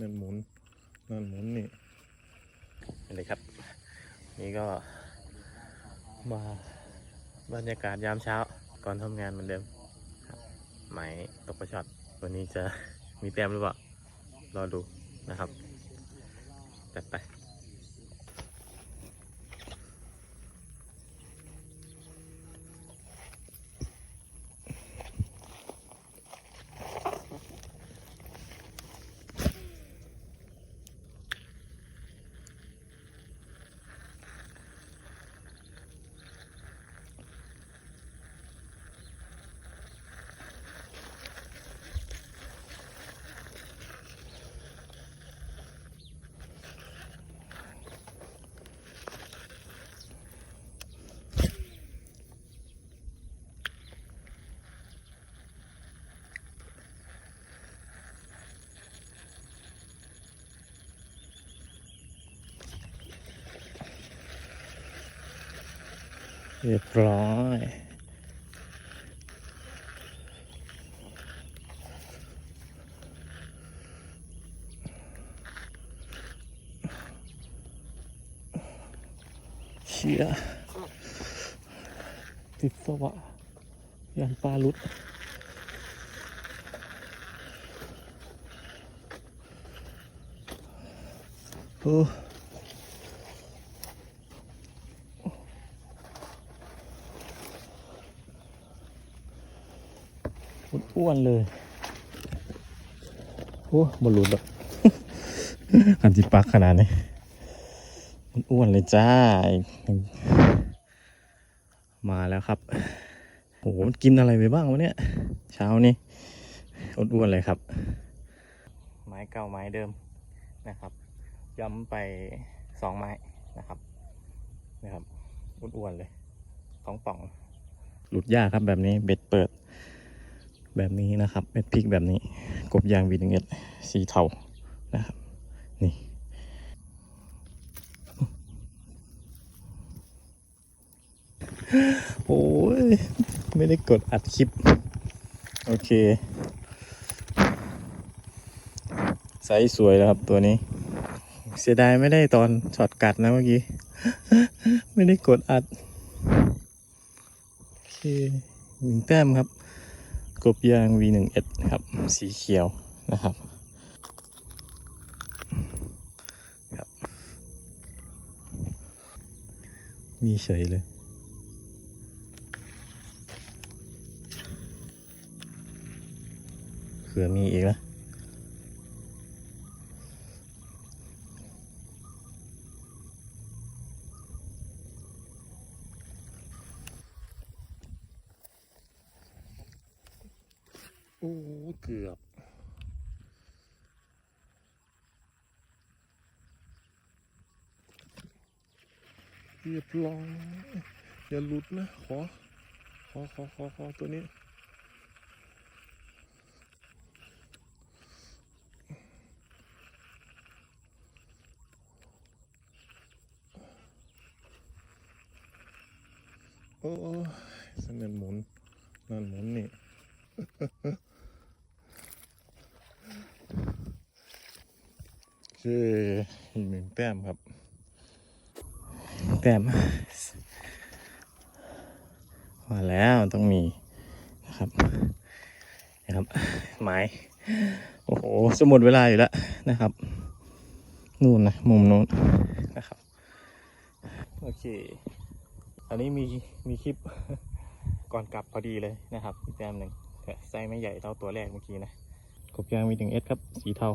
นั่นหมุนนั่นหมุนนี่เลยครับ นี่ก็มาบรรยากาศยามเช้า ก่อนทำงานเหมือนเดิมไหมตกประช็อตวันนี้จะมีแต้มหรือเปล่ารอดูนะครับจัดไป เรียบร้อยเชี่ยติดสวะยันปลาลุดโอ้ อ้วนๆเลยโอ้บอลลูนแบบอันที่ปักขนาดนี้อ้วนๆเลยจ้า มาแล้วครับโหมันกินอะไรไปบ้างวะเนี่ย เช้านี้อ้วนๆเลยครับ ไม้เก่าไม้เดิมนะครับ ย้ำไปสองไม้นะครับนะครับอ้วนๆเลยท้องป่อง หลุดยากครับแบบนี้เบ็ดเปิด แบบนี้นะครับ เม็ดพริกแบบนี้ กบยางวีดเอ็ดสีเทานะครับ นี่โอ้ย ไม่ได้กดอัดคลิป โอเคไซส์สวยแล้วครับตัวนี้ เสียดายไม่ได้ตอนช็อตกัดนะเมื่อกี้ ไม่ได้กดอัด โอเคหนึ่งแต้มครับ กบยาง V1S ครับ สีเขียวนะครับครับ มีเฉยเลยเผื่อมีอีกนะ อ้เกือบเรียบร้อยอย่าหลุดนะ ขอ ขอ ขอ ขอ ขอ ตัวนี้ โอ้ยสนั่นหมุน นั่นหมุนนี่ โออีกหนึ่งแต้มครับ แต้มมาแล้วต้องมีนะครับนะครับหมายโอ้โหจะหมดเวลาอยู่แล้วนะครับ นู่นนะมุมนู้นนะครับ โอเค อันนี้มีมีคลิปก่อนกลับพอดีเลยนะครับอีกแต้มหนึ่งแต่ไซส์ไม่ใหญ่เท่าตัวแรกเมื่อกี้นะกบยางมีถึงเอสครับ สีเทา